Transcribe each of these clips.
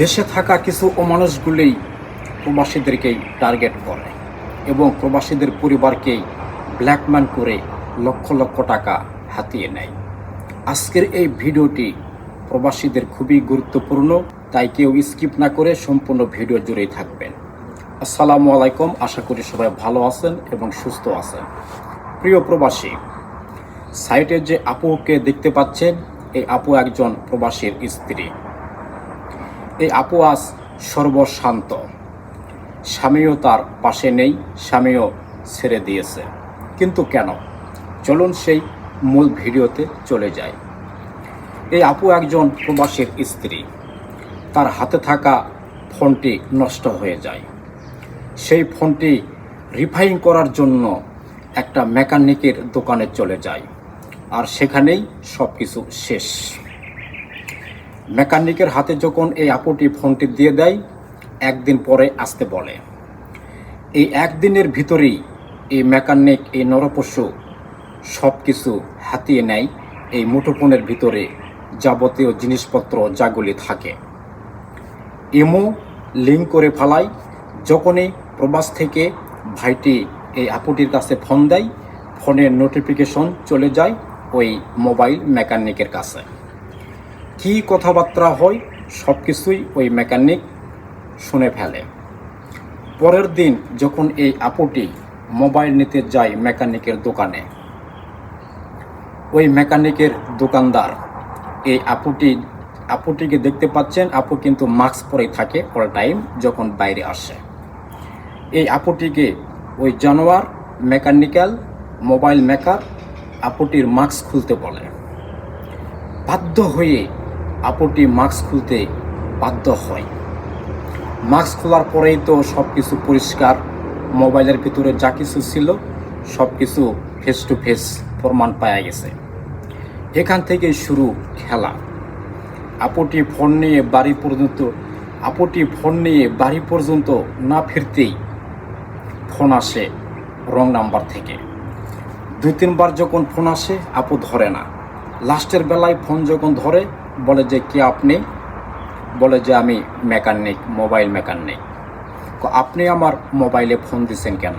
দেশে থাকা কিছু অমানুষগুলোই প্রবাসীদেরকেই টার্গেট করে এবং প্রবাসীদের পরিবারকেই ব্ল্যাকম্যান করে লক্ষ লক্ষ টাকা হাতিয়ে নেয়। আজকের এই ভিডিওটি প্রবাসীদের খুবই গুরুত্বপূর্ণ, তাই কেউ স্কিপ না করে সম্পূর্ণ ভিডিও জুড়েই থাকবেন। আসসালামু আলাইকুম, আশা করি সবাই ভালো আছেন এবং সুস্থ আছেন। প্রিয় প্রবাসী, সাইটে যে আপুকে দেখতে পাচ্ছেন, এই আপু একজন প্রবাসীর স্ত্রী। এই আপু আজ সর্বশান্ত। স্বামীও তার পাশে নেই, স্বামীও ছেড়ে দিয়েছে। কিন্তু কেন? চলুন সেই মূল ভিডিওতে চলে যাই। এই আপু একজন প্রবাসীর স্ত্রী। তার হাতে থাকা ফোনটি নষ্ট হয়ে যায়। সেই ফোনটি রিফাইন করার জন্য একটা মেকানিকের দোকানে চলে যায়। আর সেখানেই সব কিছু শেষ। মেকানিকের হাতে যখন এই আপুটি ফোনটি দিয়ে দেয়, একদিন পরে আসতে বলে। এই একদিনের ভিতরেই এই মেকানিক, এই নরপশু সব কিছু হাতিয়ে নেয়, এই মুঠোফোনের ভিতরে যাবতীয় জিনিসপত্র যাগুলি থাকে। ইমো লিঙ্ক করে ফেলায়, যখনই প্রবাস থেকে ভাইটি এই আপুটির কাছে ফোন দেয়, ফোনের নোটিফিকেশন চলে যায় ওই মোবাইল মেকানিকের কাছে। কি কথাবার্তা হয় সব কিছুই ওই মেকানিক শুনে ফেলে। পরের দিন যখন এই আপুটি মোবাইল নিতে যায় মেকানিকের দোকানে, ওই মেকানিকের দোকানদার এই আপুটি, আপুটিকে দেখতে পাচ্ছেন, আপু কিন্তু মাস্ক পরে থাকে অল টাইম যখন বাইরে আসে। এই আপুটিকে ওই জানোয়ার, মেকানিক্যাল, মোবাইল মেকার, আপুটির মাস্ক খুলতে বলে। বাধ্য হয়ে আপুটি মাস্ক খুলতে বাধ্য হয়। মাস্ক খোলার পরেই তো সব কিছু পরিষ্কার। মোবাইলের ভিতরে যা কিছু ছিল সব কিছু ফেস টু ফেস প্রমাণ পাওয়া গেছে। এখান থেকেই শুরু খেলা। আপুটি ফোন নিয়ে বাড়ি পর্যন্ত আপুটি ফোন নিয়ে বাড়ি পর্যন্ত না ফিরতেই ফোন আসে রং নাম্বার থেকে। দুই তিনবার যখন ফোন আসে, আপু ধরে না। লাস্টের বেলায় ফোন যখন ধরে বলে যে কে আপনি? বলে যে আমি মেকানিক, মোবাইল মেকানিক। আপনি আমার মোবাইলে ফোন দিছেন কেন?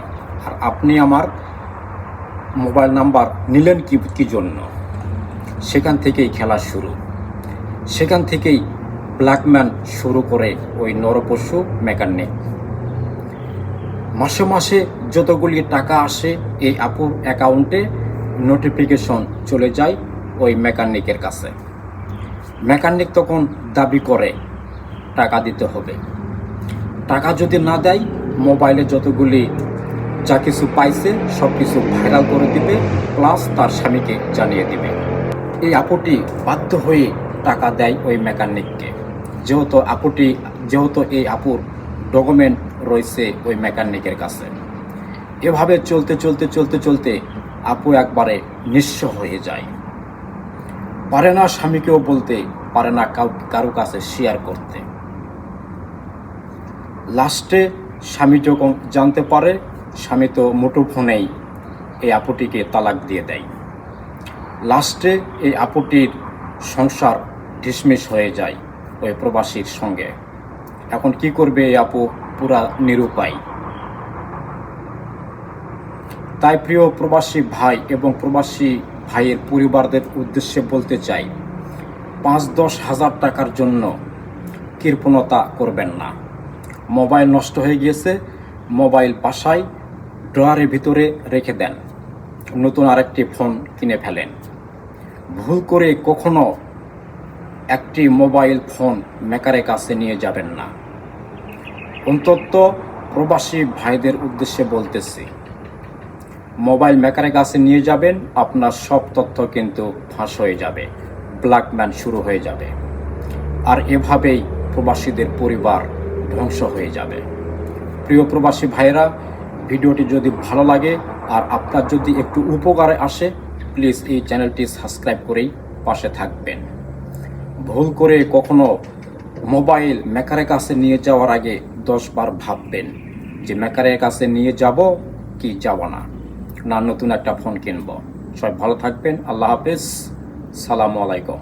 আর আপনি আমার মোবাইল নাম্বার নিলেন কি কি জন্য? সেখান থেকেই খেলা শুরু। সেখান থেকেই ব্ল্যাকম্যান শুরু করে ওই নরপশু মেকানিক। মাসে মাসে যতগুলি টাকা আসে এই আপুর অ্যাকাউন্টে নোটিফিকেশন চলে যায় ওই মেকানিকের কাছে। মেকানিক তখন দাবি করে, টাকা দিতে হবে। টাকা যদি না দেয়, মোবাইলে যতগুলি যা কিছু পাইছে সব কিছু ভাইরাল করে দিবে, প্লাস তার স্বামীকে জানিয়ে দিবে। এই আপুটি বাধ্য হয়ে টাকা দেয় ওই মেকানিককে। যেহেতু আপুটি, যেহেতু এই আপুর ডকুমেন্ট রয়েছে ওই মেকানিকের কাছে। এভাবে চলতে চলতে চলতে চলতে আপু একবারে নিঃস্ব হয়ে যায়। পারে না স্বামীকেও বলতে, পারে না কারও কাছে শেয়ার করতে। লাস্টে স্বামী যখন জানতে পারে, স্বামী তো মুঠোফোনেই এই আপুটিকে তালাক দিয়ে দেয়। লাস্টে এই আপুটির সংসার ঢিসমিস হয়ে যায় ওই প্রবাসীর সঙ্গে। এখন কি করবে এই আপু? পুরা নিরুপায়। তাই প্রিয় প্রবাসী ভাই এবং প্রবাসী ভাইয়ের পরিবারদের উদ্দেশ্যে বলতে চাই, পাঁচ দশ হাজার টাকার জন্য কৃপণতা করবেন না। মোবাইল নষ্ট হয়ে গিয়েছে, মোবাইল বাসায় ড্রয়ারের ভিতরে রেখে দেন। নতুন আরেকটি ফোন কিনে ফেলেন। ভুল করে কখনো একটি মোবাইল ফোন মেকারের কাছে নিয়ে যাবেন না। অন্তত প্রবাসী ভাইদের উদ্দেশ্যে বলতেছি মোবাইল মেকারের কাছে নিয়ে যাবেন, আপনার সব তথ্য কিন্তু ফাঁস হয়ে যাবে ব্ল্যাকম্যান শুরু হয়ে যাবে। আর এভাবেই প্রবাসীদের পরিবার ধ্বংস হয়ে যাবে। প্রিয় প্রবাসী ভাইয়েরা, ভিডিওটি যদি ভালো লাগে আর আপনার যদি একটু উপকারে আসে, প্লিজ এই চ্যানেলটি সাবস্ক্রাইব করেই পাশে থাকবেন। ভুল করে কখনো মোবাইল মেকারের কাছে নিয়ে যাওয়ার আগে দশ বার ভাববেন যে মেকারের কাছে নিয়ে যাব কি যাব না। না নতুন একটা ফোন কিনবো। সবাই ভালো থাকবেন। আল্লাহ হাফেজ। সালামু আলাইকুম।